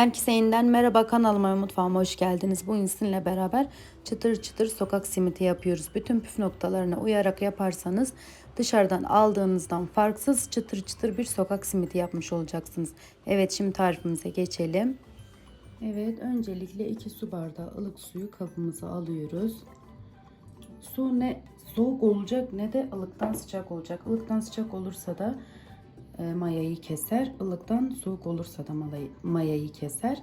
Herkese yeniden merhaba kanalıma ve mutfağıma hoş geldiniz. Bugün sizinle beraber çıtır çıtır sokak simiti yapıyoruz. Bütün püf noktalarına uyarak yaparsanız dışarıdan aldığınızdan farksız çıtır çıtır bir sokak simiti yapmış olacaksınız. Evet şimdi tarifimize geçelim. Evet öncelikle 2 su bardağı ılık suyu kabımıza alıyoruz. Su ne soğuk olacak ne de ılıktan sıcak olacak. Ilıktan sıcak olursa da mayayı keser. Ilıktan soğuk olursa da mayayı, mayayı keser.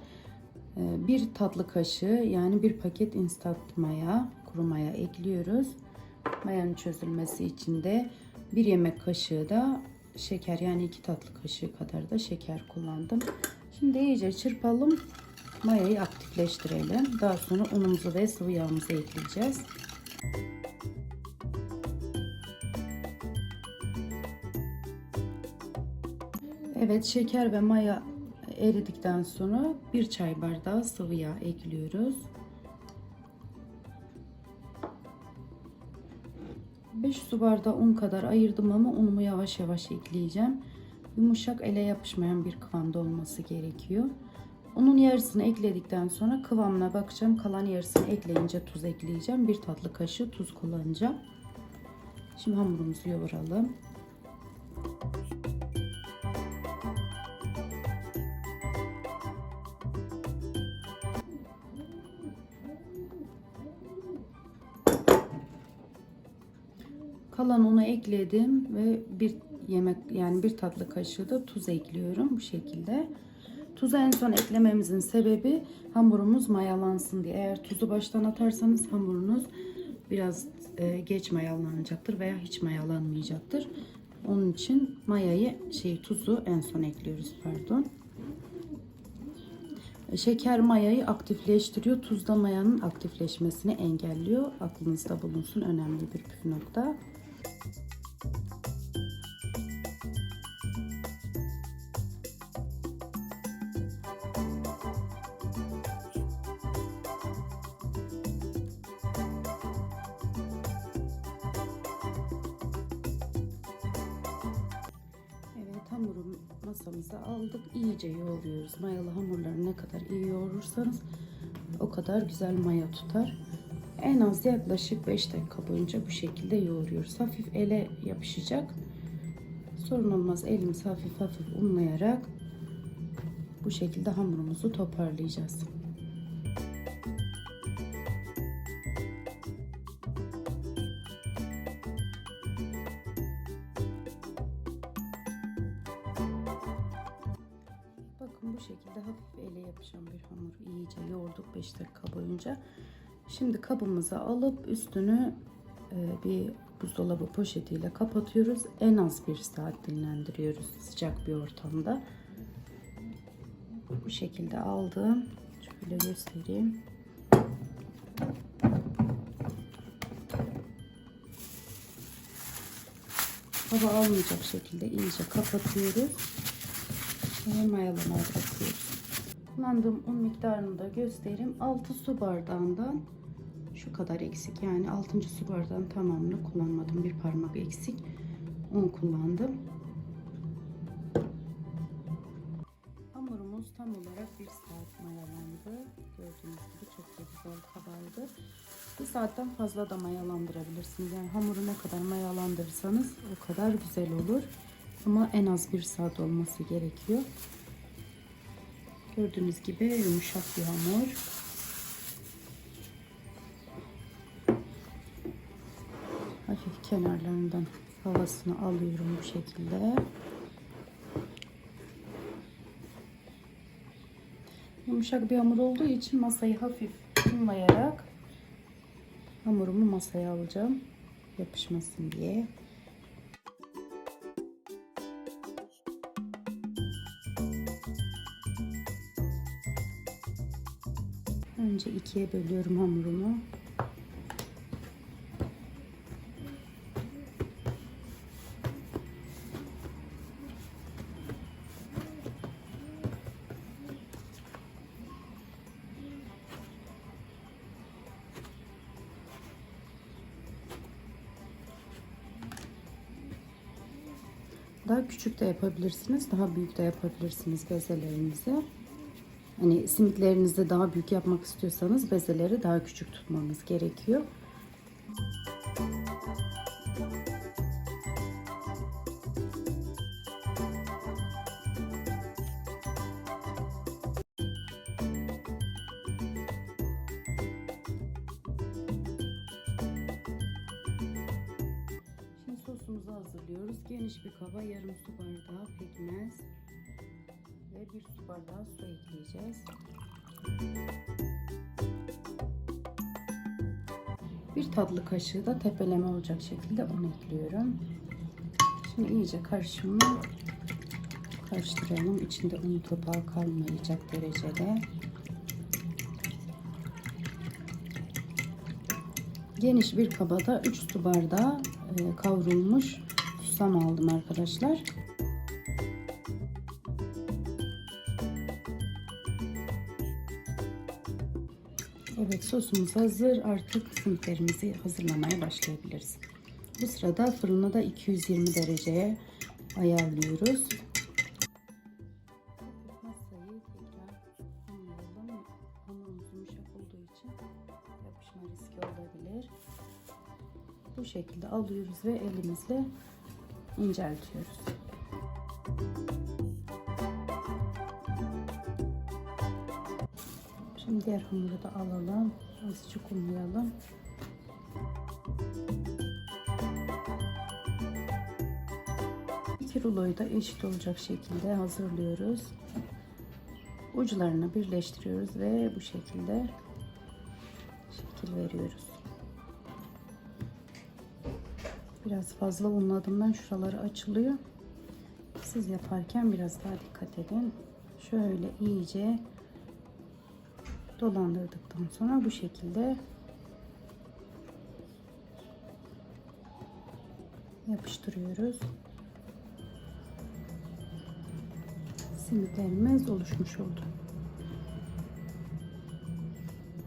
E, bir tatlı kaşığı yani bir paket instant maya, kuru maya ekliyoruz. Mayanın çözülmesi için de bir yemek kaşığı da şeker yani iki tatlı kaşığı kadar da şeker kullandım. Şimdi iyice çırpalım. Mayayı aktifleştirelim. Daha sonra unumuzu ve sıvı yağımızı ekleyeceğiz. Evet şeker ve maya eridikten sonra bir çay bardağı sıvı yağ ekliyoruz. 5 su bardağı un kadar ayırdım ama unumu yavaş yavaş ekleyeceğim. Yumuşak ele yapışmayan bir kıvamda olması gerekiyor. Unun yarısını ekledikten sonra kıvamına bakacağım. Kalan yarısını ekleyince tuz ekleyeceğim. Bir tatlı kaşığı tuz kullanacağım. Şimdi hamurumuzu yoğuralım. Kalan unu ekledim ve bir yemek yani bir tatlı kaşığı da tuz ekliyorum bu şekilde. Tuzu en son eklememizin sebebi hamurumuz mayalansın diye. Eğer tuzu baştan atarsanız hamurunuz biraz e, geç mayalanacaktır veya hiç mayalanmayacaktır. Onun için mayayı şey tuzu en son ekliyoruz pardon. Şeker mayayı aktifleştiriyor. Tuz da mayanın aktifleşmesini engelliyor. Aklınızda bulunsun önemli bir püf nokta. Masamıza aldık. İyice yoğuruyoruz. Mayalı hamurları ne kadar iyi yoğurursanız o kadar güzel maya tutar. En az yaklaşık 5 dakika boyunca bu şekilde yoğuruyoruz. Hafif ele yapışacak. Sorun olmaz elimizi hafif hafif unlayarak bu şekilde hamurumuzu toparlayacağız. Şekilde hafif ele yapışan bir hamur iyice yoğurduk 5 dakika boyunca. Şimdi kabımıza alıp üstünü e, bir buzdolabı poşetiyle kapatıyoruz. En az bir saat dinlendiriyoruz sıcak bir ortamda. Bu şekilde aldım. Şöyle göstereyim. Hava almayacak şekilde iyice kapatıyoruz. Mayalamaya bırakıyoruz. Kullandığım un miktarını da göstereyim. 6 su bardağından şu kadar eksik. Yani 6. su bardağın tamamını kullanmadım. Bir parmak eksik un kullandım. Hamurumuz tam olarak bir saat mayalandı. Gördüğünüz gibi çok da güzel kabardı. Bir saatten fazla da mayalandırabilirsiniz. Yani hamuru ne kadar mayalandırırsanız o kadar güzel olur. Ama en az bir saat olması gerekiyor. Gördüğünüz gibi yumuşak bir hamur. Hafif kenarlarından havasını alıyorum bu şekilde. Yumuşak bir hamur olduğu için masayı hafif unlayarak hamurumu masaya alacağım. Yapışmasın diye. Önce ikiye bölüyorum hamurumu. Daha küçük de yapabilirsiniz, daha büyük de yapabilirsiniz bezelerinizi. Hani simitlerinizi daha büyük yapmak istiyorsanız bezeleri daha küçük tutmanız gerekiyor. Şimdi sosumuzu hazırlıyoruz. Geniş bir kaba yarım su bardağı pekmez ve bir su bardağı su ekleyeceğiz. Bir tatlı kaşığı da tepeleme olacak şekilde un ekliyorum. Şimdi iyice karışımı karıştıralım. İçinde un topağı kalmayacak derecede. Geniş bir kabada 3 su bardağı e, kavrulmuş susam aldım arkadaşlar. Evet sosumuz hazır. Artık simitlerimizi hazırlamaya başlayabiliriz. Bu sırada fırını da 220 dereceye ayarlıyoruz. Masayı tekrar unlayalım. Hamurumuz yumuşak olduğu için yapışma riski olabilir. Bu şekilde alıyoruz ve elimizle inceltiyoruz. Şimdi diğer hamuru da alalım. Azıcık unlayalım. İki ruloyu da eşit olacak şekilde hazırlıyoruz. Uçlarını birleştiriyoruz ve bu şekilde şekil veriyoruz. Biraz fazla unladım ben. Şuraları açılıyor. Siz yaparken biraz daha dikkat edin. Şöyle iyice dolandırdıktan sonra bu şekilde yapıştırıyoruz. Simitlerimiz oluşmuş oldu.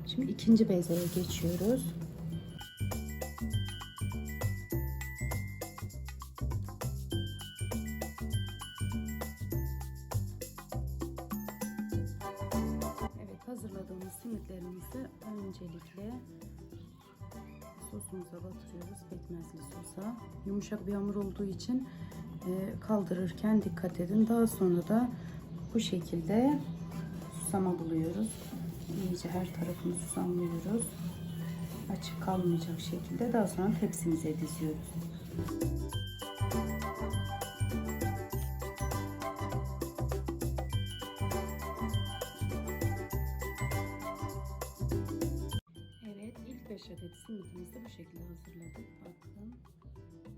Şimdi ikinci bezeye geçiyoruz. Sosumuza batırıyoruz pekmezli sosa. Yumuşak bir hamur olduğu için e, kaldırırken dikkat edin. Daha sonra da bu şekilde susama buluyoruz. İyice her tarafını susamlıyoruz. Açık kalmayacak şekilde daha sonra tepsimize diziyoruz. Şekilde hazırladık. Bakın.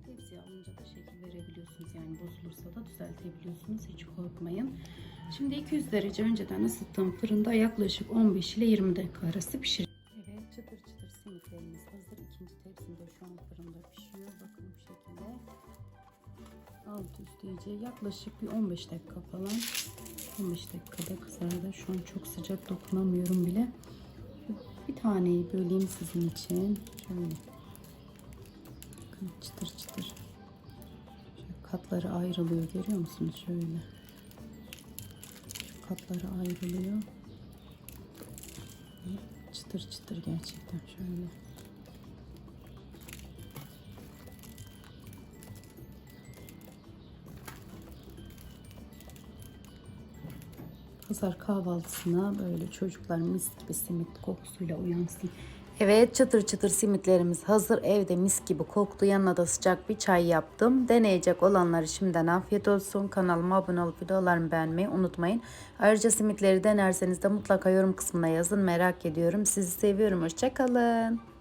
Tepsiye alınca da şekil verebiliyorsunuz. Yani bozulursa da düzeltebiliyorsunuz. Hiç korkmayın. Şimdi 200 derece önceden ısıttığım fırında yaklaşık 15 ile 20 dakika arası pişir. Evet, çıtır çıtır simitlerimiz hazır. İkinci tepsimde şu an fırında pişiyor. Bakın bu şekilde. Alt üst iyice yaklaşık bir 15 dakika falan. 15 dakikada kızardı. Şu an çok sıcak dokunamıyorum bile. Bir taneyi böleyim sizin için. Şöyle. Çıtır çıtır. Katları ayrılıyor. Görüyor musunuz? Şöyle. Şu katları ayrılıyor. Çıtır çıtır gerçekten şöyle. Pazar kahvaltısına böyle çocuklar mis gibi simit kokusuyla uyansın. Evet çıtır çıtır simitlerimiz hazır. Evde mis gibi koktu. Yanına da sıcak bir çay yaptım. Deneyecek olanları şimdiden afiyet olsun. Kanalıma abone olup videolarımı beğenmeyi unutmayın. Ayrıca simitleri denerseniz de mutlaka yorum kısmına yazın. Merak ediyorum. Sizi seviyorum. Hoşçakalın.